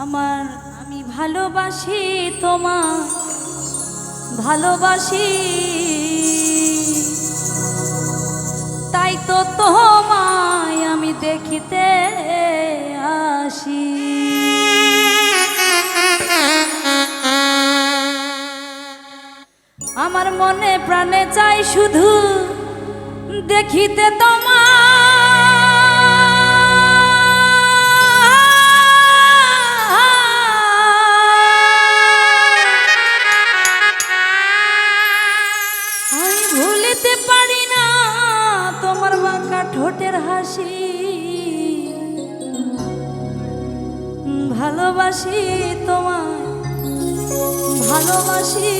আমার, আমি ভালোবাসি তোমা ভালোবাসি। তাই তো তোমায় আমি দেখিতে আসি। আমার মনে প্রাণে চাই শুধু দেখিতে তোমা ঠোঁটের হাসি। ভালোবাসি তোমায় ভালোবাসি।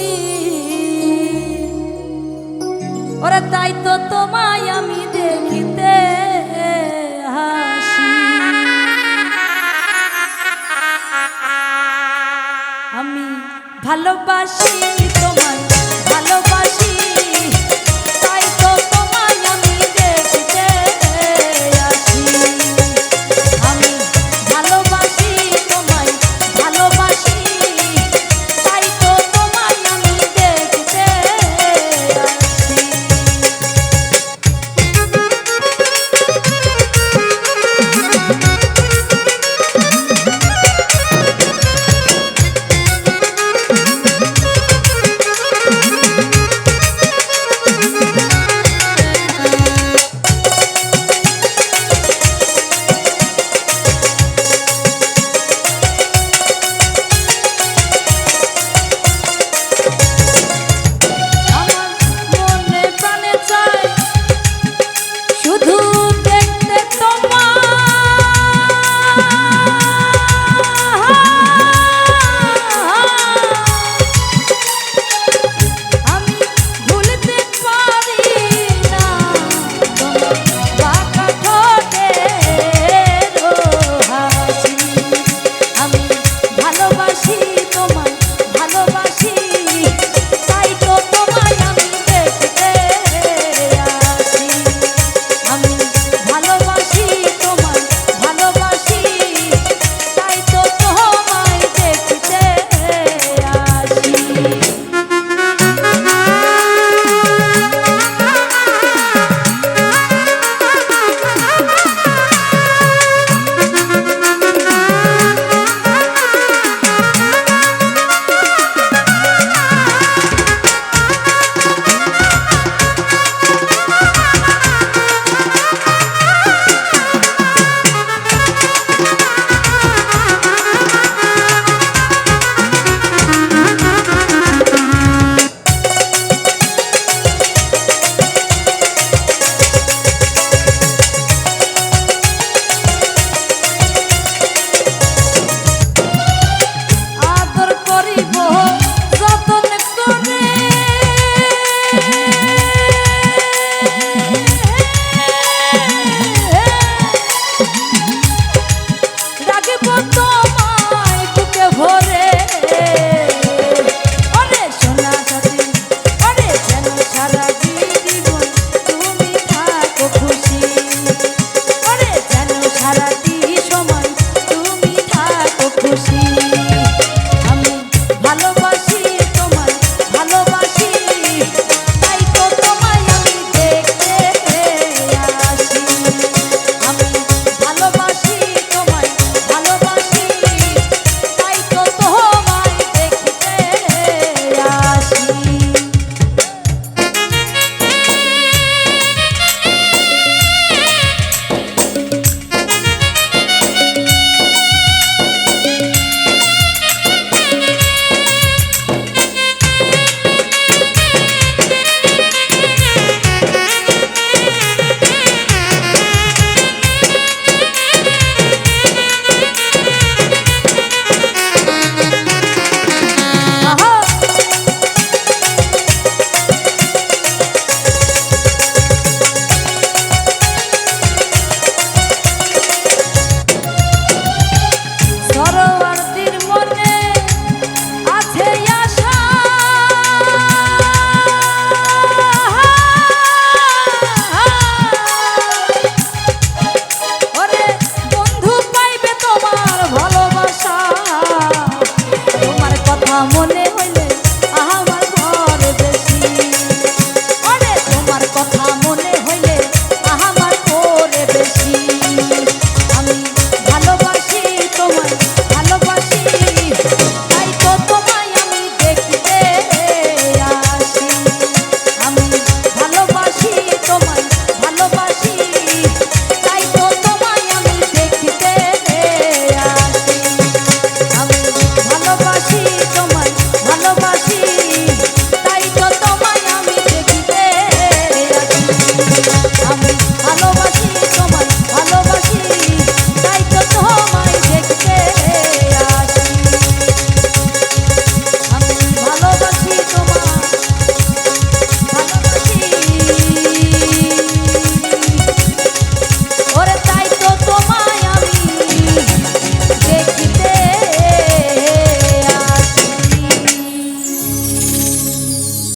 ওরা তাই তো তোমায় আমি দেখিতে হাসি। আমি ভালোবাসি শুধু